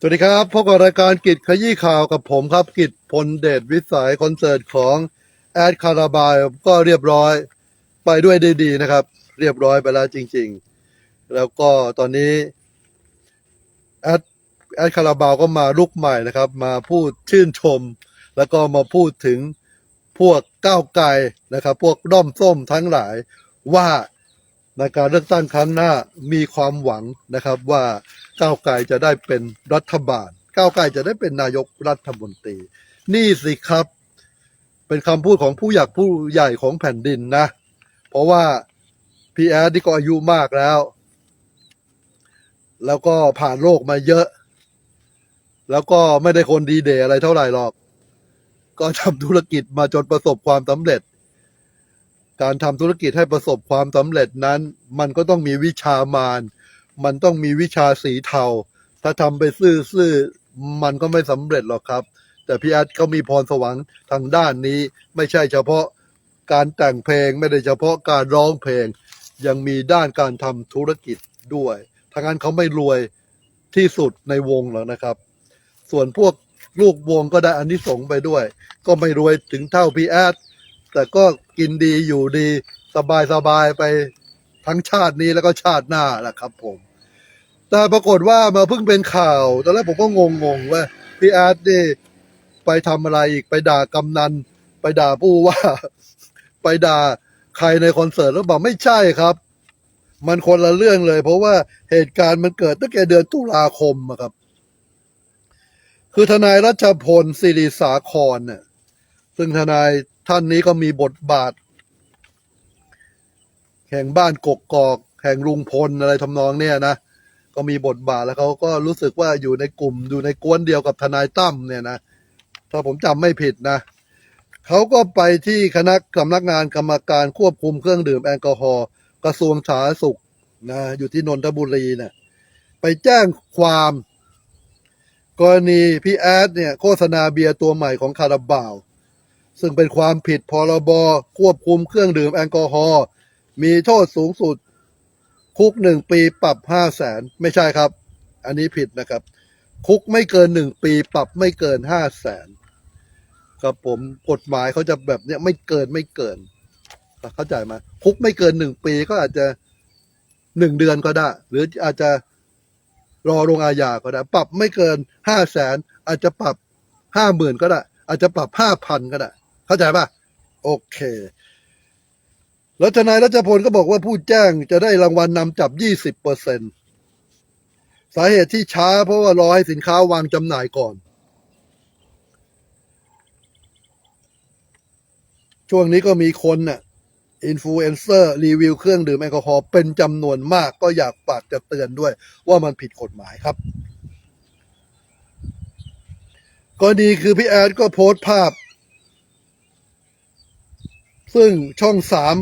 สวัสดีครับพบกับรายการกิจขยี้ข่าวกับผมครับ กิจพลเดชวิสัยคอนเสิร์ตของแอดคาราบายก็เรียบร้อยไปด้วยด้ดีนะครับ เรียบร้อยไปแล้วจริง ๆ แล้วก็ตอนนี้แอดแอดคาราบาวก็มาลุกใหม่นะครับ มาพูดชื่นชม แล้วก็มาพูดถึงพวกก้าวไกลนะครับ พวกด้อมส้มทั้งหลายว่า ในการเลือกตั้งครั้งหน้ามีความหวังนะครับว่าก้าวไกลจะได้เป็นรัฐบาล ก้าวไกลจะได้เป็นนายกรัฐมนตรี นี่สิครับ เป็นคำพูดของผู้อยากผู้ใหญ่ของแผ่นดินนะ เพราะว่าพีแอดที่ก็อายุมากแล้ว แล้วก็ผ่านโลกมาเยอะ แล้วก็ไม่ได้คนดีเดอะไรเท่าไหร่หรอก ก็ทำธุรกิจมาจนประสบความสำเร็จ การทำธุรกิจให้ประสบความสำเร็จนั้น มันก็ต้องมีวิชามาร มันต้องมีวิชาสีเทา ถ้าทำไปซื่อๆ มันก็ไม่สำเร็จหรอกครับ แต่พี่แอดเขามีพรสวรรค์ทางด้านนี้ ไม่ใช่เฉพาะการแต่งเพลงไม่ได้เฉพาะการร้องเพลง ยังมีด้านการทำธุรกิจด้วยทางนั้นเขาไม่รวยที่สุดในวงหรอกนะครับ ส่วนพวกลูกวงก็ได้อันนี้สงส์ไปด้วย ก็ไม่รวยถึงเท่าพี่แอด แต่ก็กินดีอยู่ดีสบายสบายไปทั้งชาตินี้แล้วก็ชาติหน้าแหละครับ ผม แต่ปรากฏว่ามาเพิ่งเป็นข่าวตอนแรกผมก็งงๆว่าพี่แอดนี่ไปทำอะไรอีกไปด่ากำนัน ไปด่าผู้ว่า ไปด่าใครในคอนเสิร์ตแล้วบอกไม่ใช่ครับ มันคนละเรื่องเลย เพราะว่าเหตุการณ์มันเกิดตั้งแต่เดือนตุลาคมอะครับ คือทนายรัชพลศิริสาครเนี่ยซึ่งทนาย ท่านนี้ก็มีบทบาท แห่งบ้านกกกอกแห่งลุงพลอะไรทำนองเนี่ยนะก็มีบทบาทแล้วเขาก็รู้สึกว่าอยู่ในกลุ่มอยู่ในกวนเดียวกับทนายตั้มเนี่ยนะถ้าผมจำไม่ผิดนะเขาก็ไปที่คณะสำนักงานกรรมการควบคุมเครื่องดื่มแอลกอฮอล์กระทรวงสาธารณสุขนะอยู่ที่นนทบุรีเนี่ยไปแจ้งความ กรณีพี่แอดเนี่ยโฆษณาเบียร์ตัวใหม่ของคาราบาว ซึ่งเป็นความผิดพรบควบคุมเครื่องดื่มแอลกอฮอล์มีโทษสูงสุด คุกหนึ่งปีปรับห้าแสนไม่ใช่ครับ อันนี้ผิดนะครับ คุกไม่เกินหนึ่งปีปรับไม่เกินห้าแสนครับผมกฎหมายเขาจะแบบเนี้ยไม่เกินไม่เกิน เข้าใจไหมคุกไม่เกินหนึ่งปีก็อาจจะหนึ่งเดือนก็ได้ หรืออาจจะรอลงอาญาก็ได้ ปรับไม่เกินห้าแสนอาจจะปรับห้าหมื่นก็ได้ อาจจะปรับห้าพันก็ได้ เข้าใจป่ะ โอเคแล้วทนายรัชพลก็บอกว่าผู้แจ้งจะได้รางวัลนำจับ 20เปอร์เซ็นสาเหตุที่ช้าเพราะว่ารอให้สินค้าวางจำหน่ายก่อน ช่วงนี้ก็มีคนน่ะอินฟลูเอนเซอร์รีวิวเครื่องดื่มแอลกอฮอล์เป็นจำนวนมากก็อยากฝากจะเตือนด้วยว่ามันผิดกฎหมายครับกรณีคือพี่แอดก็โพสต์ภาพ ซึ่งช่องสาม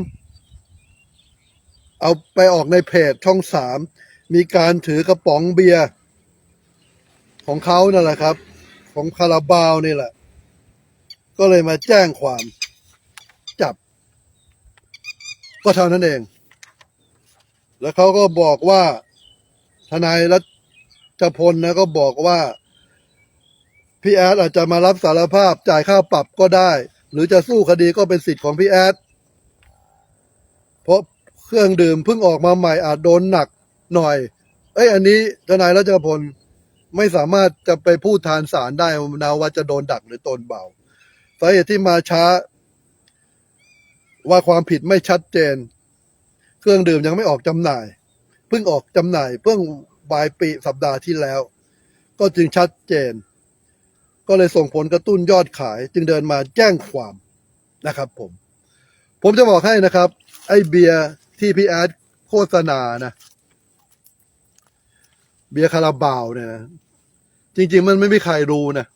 เอาไปออกในเพจช่องสามมีการถือกระป๋องเบียร์ของเขานั่นแหละครับ ของคาราบาวนี่แหละ ก็เลยมาแจ้งความจับ ก็เท่านั้นเอง แล้วเขาก็บอกว่าทนายรัชพลนะก็บอกว่า พี่แอดอาจจะมารับสารภาพจ่ายค่าปรับก็ได้ หรือจะสู้คดีก็เป็นสิทธิ์ของพี่แอด เพราะเครื่องดื่มเพิ่งออกมาใหม่อาจโดนหนักหน่อย เอ้ยอันนี้ทนายรัชพลไม่สามารถจะไปพูดทานสารได้นะว่าจะโดนดักหรือโดนเบาสาเหตุที่มาช้า ว่าความผิดไม่ชัดเจน เครื่องดื่มยังไม่ออกจำหน่าย เพิ่งออกจำหน่าย เพิ่งปลายปีสัปดาห์ที่แล้ว ก็จึงชัดเจน ก็เลยส่งผลกระตุ้นยอดขาย จึงเดินมาแจ้งความนะครับผม ผมจะบอกให้นะครับ ไอเบียร์ที่พี่แอดโฆษณานะ เบียร์คาราบาวเนี่ยนะจริง ๆ มันไม่มีใครรู้นะ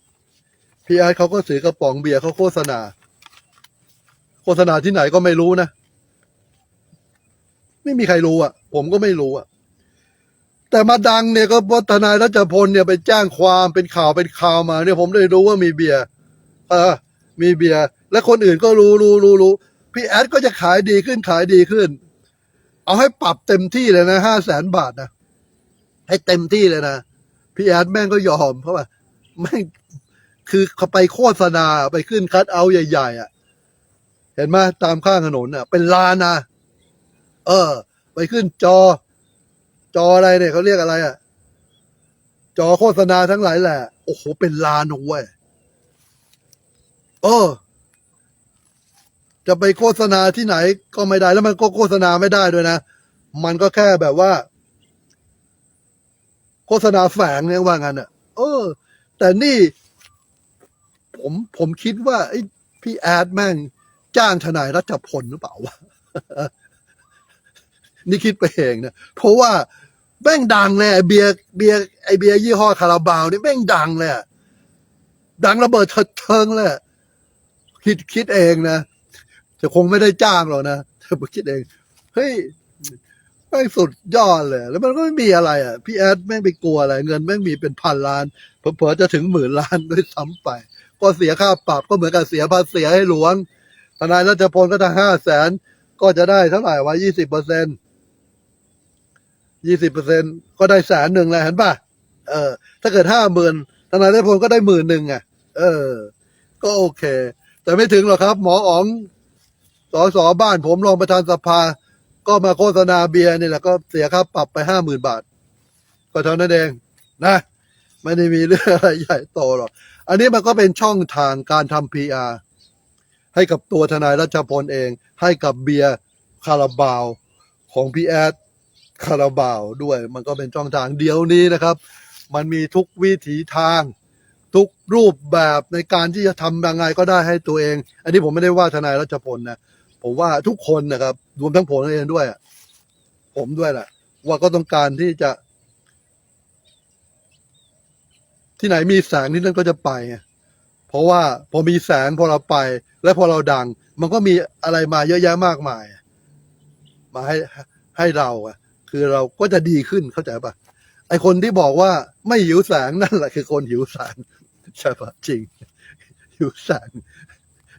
พี่แอดเขาก็ถือกระป๋องเบียร์เขาโฆษณา โฆษณาที่ไหนก็ไม่รู้นะ ไม่มีใครรู้อะ ผมก็ไม่รู้อะ แต่มาดังเนี่ยก็เพราะทนายรัชพลเนี่ยไปแจ้งความเป็นข่าวเป็นข่าวมา เนี่ยผมเลยรู้ว่ามีเบียร์เออ มีเบียร์และคนอื่นก็รู้รู้รู้รู้พี่แอดก็จะขายดีขึ้นขายดีขึ้น เอาให้ปรับเต็มที่เลยนะห้าแสนบาทนะให้เต็มที่เลยนะพี่แอดแม่งก็ยอมเพราะว่าแม่งคือเขาไปโฆษณาไปขึ้นคัดเอาใหญ่ ๆ อะ เห็นไหมตามข้างถนนอะ เป็นลานนะเออ ไปขึ้นจอ จออะไรเนี่ยเขาเรียกอะไรอะ จอโฆษณาทั้งหลายแหละ โอ้โห เป็นลานนะเว้ยเออ จะไปโฆษณาที่ไหนก็ไม่ได้ แล้วมันก็โฆษณาไม่ได้ด้วยนะ มันก็แค่แบบว่า โฆษณาแฝงเนี่ยว่างั้นอะ เออ แต่นี่ ผมผมคิดว่าไอ้พี่แอดแม่ง จ้างทนายรัชพลหรือเปล่าวะ นี่คิดไปเองนะเพราะว่าแม่งดังเลยไอเบียร์เบียร์ไอเบียร์ยี่ห้อคาราบาวนี่แม่งดังเลยดังระเบิดเถิดเทิงเลยคิดคิดเองนะจะคงไม่ได้จ้างหรอกนะแต่ผมคิดเองเฮ้ยแม่งสุดยอดเลย แล้วมันก็ไม่มีอะไรอะ พี่แอดแม่งไปกลัวอะไร เงินแม่งมีเป็นพันล้านเผลอๆจะถึงหมื่นล้านด้วยซ้ำไป ก็เสียค่าปรับก็เหมือนกับเสียภาษีให้หลวงทนายรัชพลก็ถ้าห้าแสนก็จะได้เท่าไหร่วะยี่สิบเปอร์เซ็นต์ ยี่สิบเปอร์เซ็นก็ได้แสนหนึ่งเลยเห็นป่ะเออ ถ้าเกิดห้าหมื่นทนายรัชพลก็ได้หมื่นหนึ่งอะ เออ ก็โอเค แต่ไม่ถึงหรอกครับ หมออ๋องสอสอบ้านผมรองประธานสภา ก็มาโฆษณาเบียร์นี่แหละก็เสียค่าปรับไปห้าหมื่นบาท ก็เท่านั้นเองนะ ไม่ได้มีเรื่องอะไรใหญ่โตหรอก อันนี้มันก็เป็นช่องทางการทำ PR ให้กับตัวทนายรัชพลเอง ให้กับเบียร์คาราบาวของพี่แอด คาราบาวด้วย มันก็เป็นช่องทางเดียวนี้นะครับ มันมีทุกวิถีทาง ทุกรูปแบบในการที่จะทำยังไงก็ได้ให้ตัวเอง อันนี้ผมไม่ได้ว่าทนายรัชพลนะผมว่าทุกคนนะครับรวมทั้งผมเองด้วย ผมด้วยแหละว่าก็ต้องการที่จะ ที่ไหนมีแสงที่นั่นก็จะไปเพราะว่าพอมีแสงพอเราไป และพอเราดัง มันก็มีอะไรมาเยอะแยะมากมาย มาให้ให้เราอะ คือเราก็จะดีขึ้นเข้าใจปะไอคนที่บอกว่าไม่หิวแสงนั่นแหละคือคนหิวแสงใช่ปะจริง หิวแสง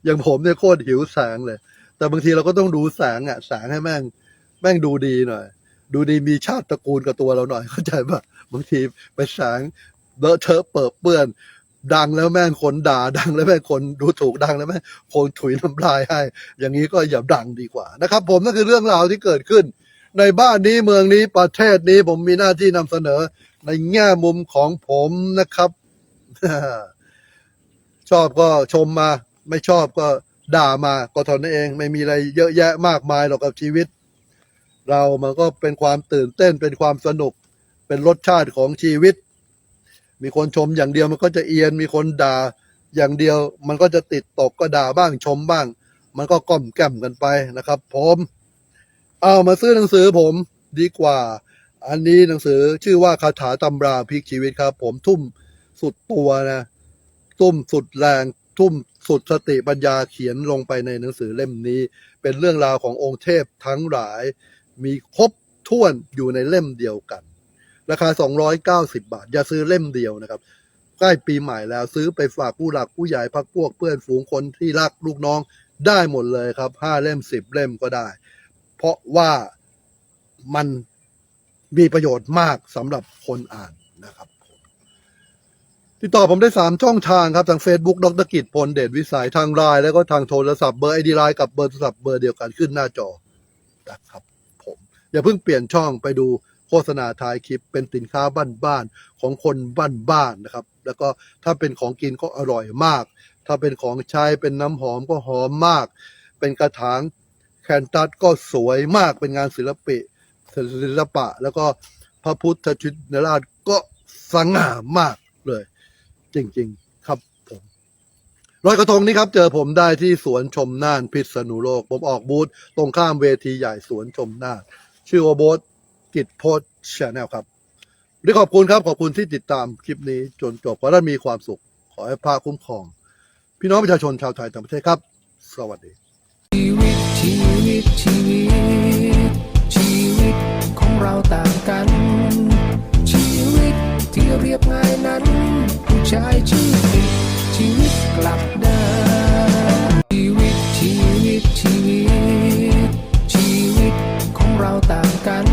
อย่างผมเนี่ยโคตรหิวแสงเลย แต่บางทีเราก็ต้องดูแสงอะแสงให้แม่ง แม่งดูดีหน่อย ดูดีมีชาติตระกูลกับตัวเราหน่อยเข้าใจปะบางทีไปแสงเลอะเทอะเปิดเปื้อนดังแล้วแม่งคนด่าดังแล้วแม่งคนดูถูกดังแล้วแม่งคนถุยน้ำลายให้ อย่างนี้ก็อย่าดังดีกว่านะครับ ผมนั่นคือเรื่องราวที่เกิดขึ้น ในบ้านนี้เมืองนี้ประเทศนี้ผมมีหน้าที่นำเสนอ ในแง่มุมของผมนะครับ ชอบก็ชมมา ไม่ชอบก็ด่ามาก็เท่านั้นเอง ไม่มีอะไรเยอะแยะมากมายหรอกกับชีวิต เรามันก็เป็นความตื่นเต้นเป็นความสนุก เป็นรสชาติของชีวิต มีคนชมอย่างเดียวมันก็จะเอียน มีคนด่าอย่างเดียว มันก็จะติดตกก็ด่าบ้างชมบ้าง มันก็ก้อมแก้มกันไปนะครับ ผม เอามาซื้อหนังสือผมดีกว่า อันนี้หนังสือชื่อว่าคาถาตำราพลิกชีวิตครับ ผมทุ่มสุดตัวนะทุ่มสุดแรง ทุ่มสุดสติปัญญาเขียนลงไปในหนังสือเล่มนี้ เป็นเรื่องราวขององค์เทพทั้งหลาย มีครบถ้วนอยู่ในเล่มเดียวกัน ราคา 290 บาท อย่าซื้อเล่มเดียวนะครับ ใกล้ปีใหม่แล้วซื้อไปฝากผู้หลักผู้ใหญ่พักพวกเพื่อนฝูงคนที่รักลูกน้องได้หมดเลยครับห้าเล่มสิบเล่มก็ได้ เพราะว่ามันมีประโยชน์มากสำหรับคนอ่านนะครับ ติดต่อผมได้สามช่องทางครับ ทาง Facebook ดรกิจพลเดชวิสัยทางไลน์แล้วก็ทางโทรศัพท์เบอร์ไอดีไลน์กับเบอร์โทรศัพท์เบอร์เดียวกันขึ้นหน้าจอนะครับผมอย่าเพิ่งเปลี่ยนช่องไปดูโฆษณาท้ายคลิปเป็นสินค้าบ้านๆของคนบ้านๆนะครับ แล้วก็ถ้าเป็นของกินก็อร่อยมาก ถ้าเป็นของใช้เป็นน้ำหอมก็หอมมาก เป็นกระถาง แคนตัสก็สวยมากเป็นงานศิลปิศิลปะ แล้วก็พระพุทธชินราชก็สง่ามากเลย จริง ๆ ครับผมรอยกระทงนี้ครับ เจอผมได้ที่สวนชมน่านพิษณุโลก ผมออกบูธตรงข้ามเวทีใหญ่สวนชมน่าน ชื่อว่าโบสกิจโพสชแนลครับวันนี้ขอบคุณครับ ขอบคุณที่ติดตามคลิปนี้ จนจบขอให้ท่านมีความสุข ขอให้พระคุ้มครอง พี่น้องประชาชนชาวไทยต่างประเทศครับ สวัสดี ตชีวิต ชีวิตของเราต่างกัน ชีวิตที่เรียบง่ายนั้น ผู้ชายชีวิตชีวิตกลับด้านชีวิตชีวิตชีวิต ชีวิตของเราต่างกัน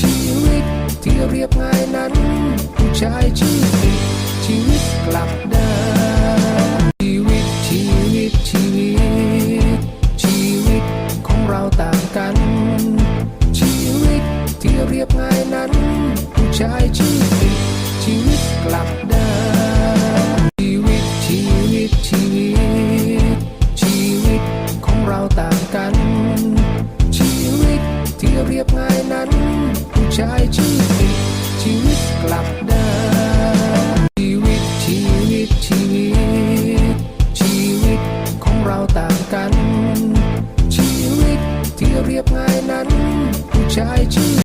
ชีวิตที่เรียบง่ายนั้น ผู้ชกลับเดินาต่างกัน ชีวิตที่เรียบง่ายนั้น ผู้ชายชื่อติดชีวิตกลับ